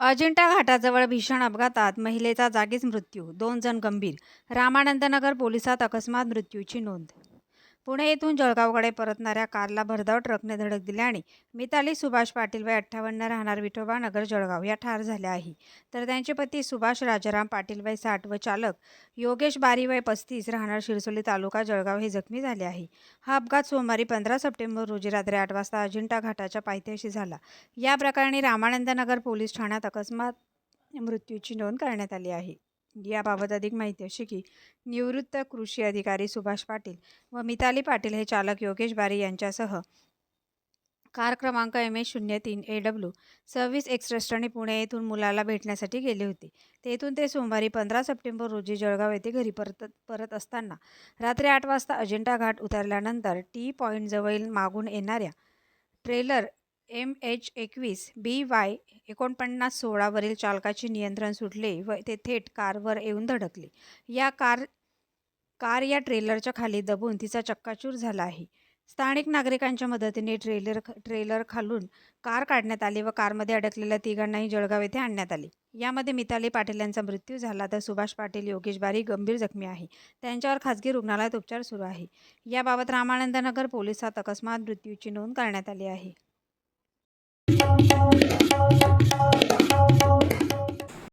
अजिंठा घाटाजवळ भीषण अपघातात महिलेचा जागीच मृत्यू दोन जण गंभीर. रामानंदनगर पोलिसात अकस्मात मृत्यूची नोंद पुणे येथून जळगावकडे परतणाऱ्या कारला भरधाव ट्रकने धडक दिल्याने मिताली सुभाष पाटील वय अठ्ठावन्न राहणार विठोबा नगर जळगाव या ठार झाल्या आहे. तर त्यांचे पती सुभाष राजाराम पाटील वय साठ व चालक योगेश बारी वय पस्तीस राहणार शिरसोली तालुका जळगाव हे जखमी झाले आहे. हा अपघात सोमवारी पंधरा सप्टेंबर रोजी रात्री आठ वाजता अजिंठा घाटाच्या पायथ्याशी झाला. या प्रकरणी रामानंदनगर पोलीस ठाण्यात अकस्मात मृत्यूची नोंद करण्यात आली आहे. याबाबत अधिक माहिती अशी की निवृत्त कृषी अधिकारी सुभाष पाटील व मिताली पाटील हे चालक योगेश बारी यांच्यासह कार क्रमांक एम एस शून्य तीन ए डब्ल्यू सव्वीस एक्सट्रेस्टने पुणे येथून मुलाला भेटण्यासाठी गेले होते. तेथून ते सोमवारी पंधरा सप्टेंबर रोजी जळगाव येथे घरी परत परत असताना रात्री आठ वाजता अजिंठा घाट उतरल्यानंतर टी पॉईंटजवळील मागून येणाऱ्या ट्रेलर एम एच एकवीस बी वाय एकोणपन्नास सोळावरील चालकाचे नियंत्रण सुटले व ते थेट कारवर येऊन धडकले. या कार कार या ट्रेलरच्या खाली दबून तिचा चक्काचूर झाला आहे. स्थानिक नागरिकांच्या मदतीने ट्रेलर ट्रेलर खालून कार काढण्यात आली व कारमध्ये अडकलेल्या तिघांनाही जळगाव येथे आणण्यात आले. यामध्ये मिताली पाटील यांचा मृत्यू झाला तर सुभाष पाटील योगेश बारी गंभीर जखमी आहे. त्यांच्यावर खासगी रुग्णालयात उपचार सुरू आहे. याबाबत रामानंदनगर पोलिसात अकस्मात मृत्यूची नोंद करण्यात आली आहे. Thank you.